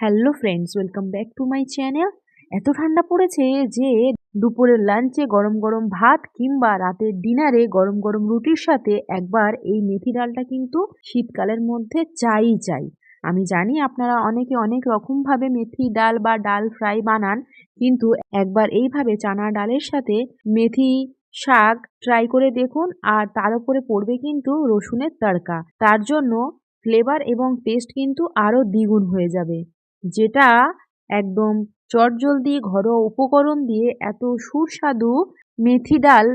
Hello friends welcome back to my channel এত ঠান্ডা পড়েছে যে দুপুরের লাঞ্চে গরম গরম ভাত কিংবা রাতের ডিনারে গরম গরম রুটির সাথে একবার এই মেথি ডালটা কিন্তু শীতকালের মধ্যে চাই চাই। আমি জানি আপনারা অনেকে অনেক রকমভাবে মেথি ডাল বা ডাল ফ্রাই বানান, কিন্তু একবার এইভাবে চানা ডালের সাথে মেথি শাক ট্রাই করে দেখুন, আর তার উপরে পড়বে কিন্তু রসুনের তড়কা। তার জন্য ফ্লেভার এবং টেস্ট কিন্তু আরও দ্বিগুণ হয়ে যাবে। যেটা একদম চটজলদি ঘরোয়া উপকরণ দিয়ে এত সুস্বাদু মেথি ডাল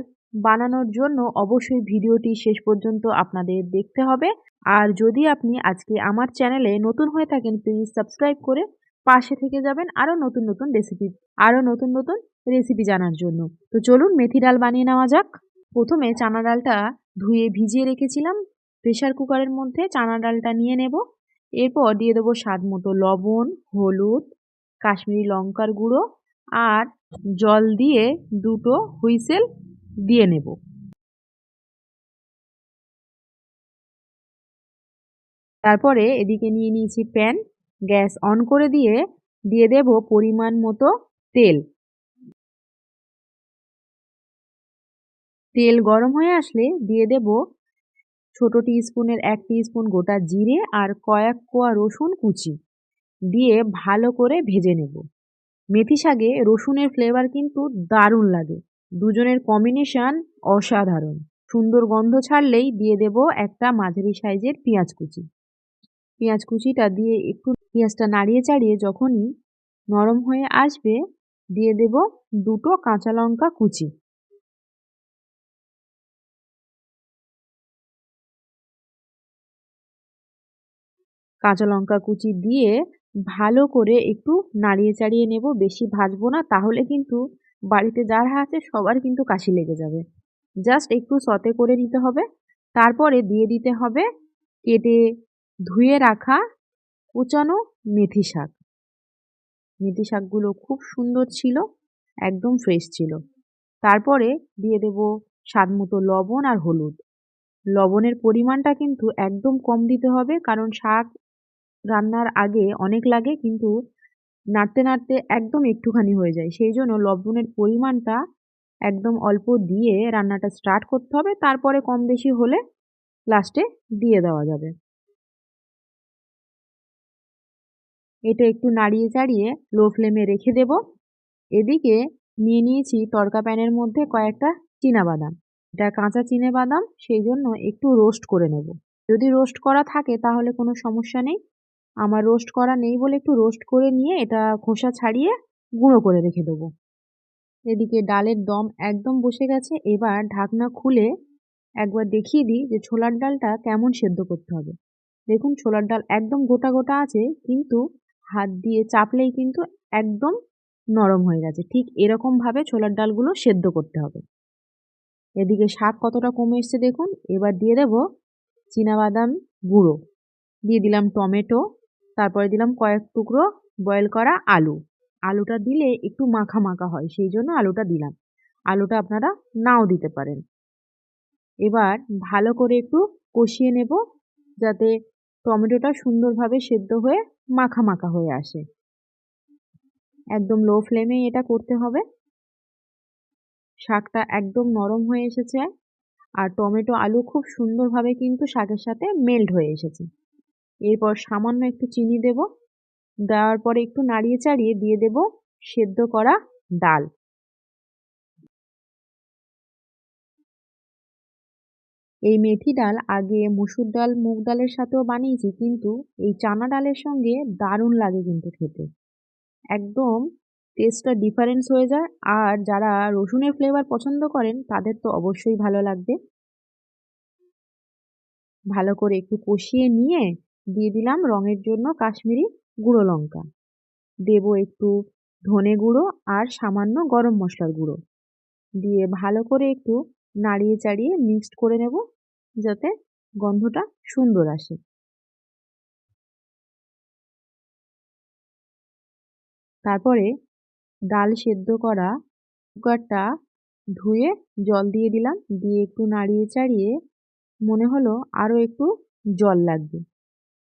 বানানোর জন্য অবশ্যই ভিডিওটি শেষ পর্যন্ত আপনাদের দেখতে হবে। আর যদি আপনি আজকে আমার চ্যানেলে নতুন হয়ে থাকেন প্লিজ সাবস্ক্রাইব করে পাশে থেকে যাবেন আরও নতুন নতুন রেসিপি আরও নতুন নতুন রেসিপি জানার জন্য। তো চলুন মেথি ডাল বানিয়ে নেওয়া যাক। প্রথমে চানা ডালটা ধুয়ে ভিজিয়ে রেখেছিলাম। প্রেশার কুকারের মধ্যে চানা ডালটা নিয়ে নেব। এরপর দিয়ে দেবো স্বাদ মতো লবণ, হলুদ, কাশ্মীরি লঙ্কার গুঁড়ো আর জল দিয়ে দুটো হুইসেল দিয়ে নেব। তারপরে এদিকে নিয়ে নিয়েছি প্যান। গ্যাস অন করে দিয়ে দিয়ে দেব পরিমাণ মতো তেল। তেল গরম হয়ে আসলে দিয়ে দেব ছোট স্পুনের এক স্পুন গোটা জিরে আর কয়েক কোয়া রসুন কুচি দিয়ে ভালো করে ভেজে নেব। মেথি শাকে রসুনের ফ্লেভার কিন্তু দারুণ লাগে। দুজনের কম্বিনেশন অসাধারণ। সুন্দর গন্ধ ছাড়লেই দিয়ে দেব একটা মাঝারি সাইজের পেঁয়াজ কুচি। পেঁয়াজ কুচিটা দিয়ে একটু পেঁয়াজটা নাড়িয়ে চাড়িয়ে যখনই নরম হয়ে আসবে, দিয়ে দেব দুটো কাঁচা লঙ্কা কুচি। কাঁচা লঙ্কা কুচি দিয়ে ভালো করে একটু নাড়িয়ে চাড়িয়ে নেব, বেশি ভাজবো না। তাহলে কিন্তু বাড়িতে যারা আছে সবার কিন্তু কাশি লেগে যাবে। জাস্ট একটু সতে করে নিতে হবে। তারপরে দিয়ে দিতে হবে কেটে ধুয়ে রাখা কুচানো মেথি শাক। মেথি শাকগুলো খুব সুন্দর ছিল, একদম ফ্রেশ ছিল। তারপরে দিয়ে দেব স্বাদ মতো লবণ আর হলুদ। লবণের পরিমাণটা কিন্তু একদম কম দিতে হবে, কারণ শাক রান্নার আগে অনেক লাগে কিন্তু নাড়তে নাড়তে একদম একটুখানি হয়ে যায়। সেই জন্য লবণের পরিমাণটা একদম অল্প দিয়ে রান্নাটা স্টার্ট করতে হবে। তারপরে কম বেশি হলে লাস্টে দিয়ে দেওয়া যাবে। এটা একটু নাড়িয়ে চাড়িয়ে লো ফ্লেমে রেখে দেব। এদিকে নিয়ে নিয়েছি তরকা প্যানের মধ্যে কয়েকটা বাদাম। এটা কাঁচা চিনে বাদাম, সেই জন্য একটু রোস্ট করে নেব। যদি রোস্ট করা থাকে তাহলে কোনো সমস্যা নেই। আমার রোস্ট করা নেই বলে একটু রোস্ট করে নিয়ে এটা খোসা ছাড়িয়ে গুঁড়ো করে রেখে দেবো। এদিকে ডালের দম একদম বসে গেছে, এবার ঢাকনা খুলে একবার দেখিয়ে দিই যে ছোলার ডালটা কেমন সেদ্ধ করতে হবে। দেখুন ছোলার ডাল একদম গোটা গোটা আছে, কিন্তু হাত দিয়ে চাপলেই কিন্তু একদম নরম হয়ে গেছে। ঠিক এরকমভাবে ছোলার ডালগুলো সেদ্ধ করতে হবে। এদিকে শাক কতটা কমে এসছে দেখুন, এবার দিয়ে দেব বাদাম গুঁড়ো। দিয়ে দিলাম টমেটো তারপরে দিলাম কয়েক টুকরো বয়েল করা আলু। আলুটা দিলে একটু মাখা মাখা হয়, সেই জন্য আলুটা দিলাম। আলুটা আপনারা নাও দিতে পারেন। এবার ভালো করে একটু কষিয়ে নেব, যাতে টমেটোটা সুন্দরভাবে সেদ্ধ হয়ে মাখা মাখা হয়ে আসে। একদম লো ফ্লেমে এটা করতে হবে। শাকটা একদম নরম হয়ে এসেছে, আর টমেটো আলু খুব সুন্দরভাবে কিন্তু শাকের সাথে মেল্ট হয়ে এসেছে। এরপর সামান্য একটু চিনি দেব। দেওয়ার পরে একটু নাড়িয়ে চাড়িয়ে দিয়ে দেব সেদ্ধ করা ডাল। এই মেথি ডাল আগে মুসুর ডাল, মুগ ডালের সাথেও বানিয়েছি কিন্তু এই চানা ডালের সঙ্গে দারুণ লাগে কিন্তু খেতে। একদম টেস্টটা ডিফারেন্স হয়ে যায় আর যারা রসুনের ফ্লেভার পছন্দ করেন তাদের তো অবশ্যই ভালো লাগবে। ভালো করে একটু কষিয়ে নিয়ে দিয়ে দিলাম রঙের জন্য কাশ্মীরি গুঁড়ো লঙ্কা। দেব একটু ধনে গুঁড়ো আর সামান্য গরম মশলার গুঁড়ো। দিয়ে ভালো করে একটু নাড়িয়ে চাড়িয়ে মিক্সড করে নেব যাতে গন্ধটা সুন্দর আসে। তারপরে ডাল সেদ্ধ করা কুকারটা ধুয়ে জল দিয়ে দিলাম। দিয়ে একটু নাড়িয়ে চাড়িয়ে মনে হলো আরও একটু জল লাগবে।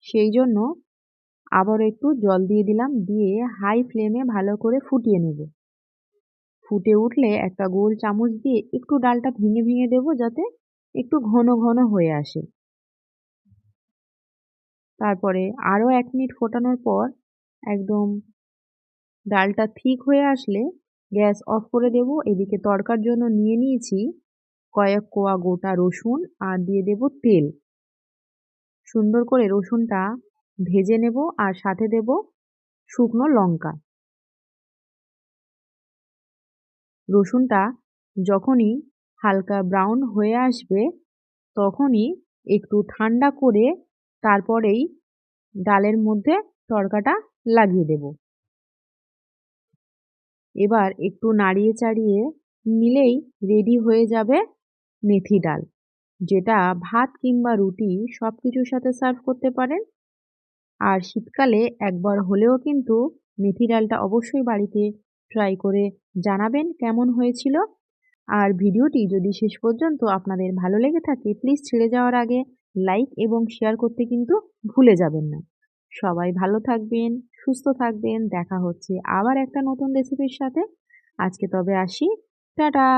সেই জন্য আবার একটু জল দিয়ে দিলাম, দিয়ে হাই ফ্লেমে ভালো করে ফুটিয়ে নেব। ফুটে উঠলে একটা গোল চামচ দিয়ে একটু ডালটা ভেঙে ভেঙে দেবো যাতে একটু ঘন ঘন হয়ে আসে। তারপরে আরও এক মিনিট ফোটানোর পর একদম ডালটা ঠিক হয়ে আসলে গ্যাস অফ করে দেব। এদিকে তরকার জন্য নিয়ে নিয়েছি কয়েক কোয়া গোটা রসুন আর দিয়ে দেব তেল। সুন্দর করে রসুনটা ভেজে নেব আর সাথে দেব শুকনো লঙ্কা। রসুনটা যখনই হালকা ব্রাউন হয়ে আসবে, তখনই একটু ঠান্ডা করে তারপরেই ডালের মধ্যে তড়কাটা লাগিয়ে দেব। এবার একটু নাড়িয়ে চাড়িয়ে নিলেই রেডি হয়ে যাবে মেথি ডাল। যেটা ভাত কিংবা রুটি সব কিছুর সাথে সার্ভ করতে পারেন। আর শীতকালে একবার হলেও কিন্তু মেথি ডালটা অবশ্যই বাড়িতে ট্রাই করে জানাবেন কেমন হয়েছিল। আর ভিডিওটি যদি শেষ পর্যন্ত আপনাদের ভালো লেগে থাকে প্লিজ ছেড়ে যাওয়ার আগে লাইক এবং শেয়ার করতে কিন্তু ভুলে যাবেন না। সবাই ভালো থাকবেন, সুস্থ থাকবেন, দেখা হচ্ছে আবার একটা নতুন রেসিপির সাথে। আজকে তবে আসি। টাটা!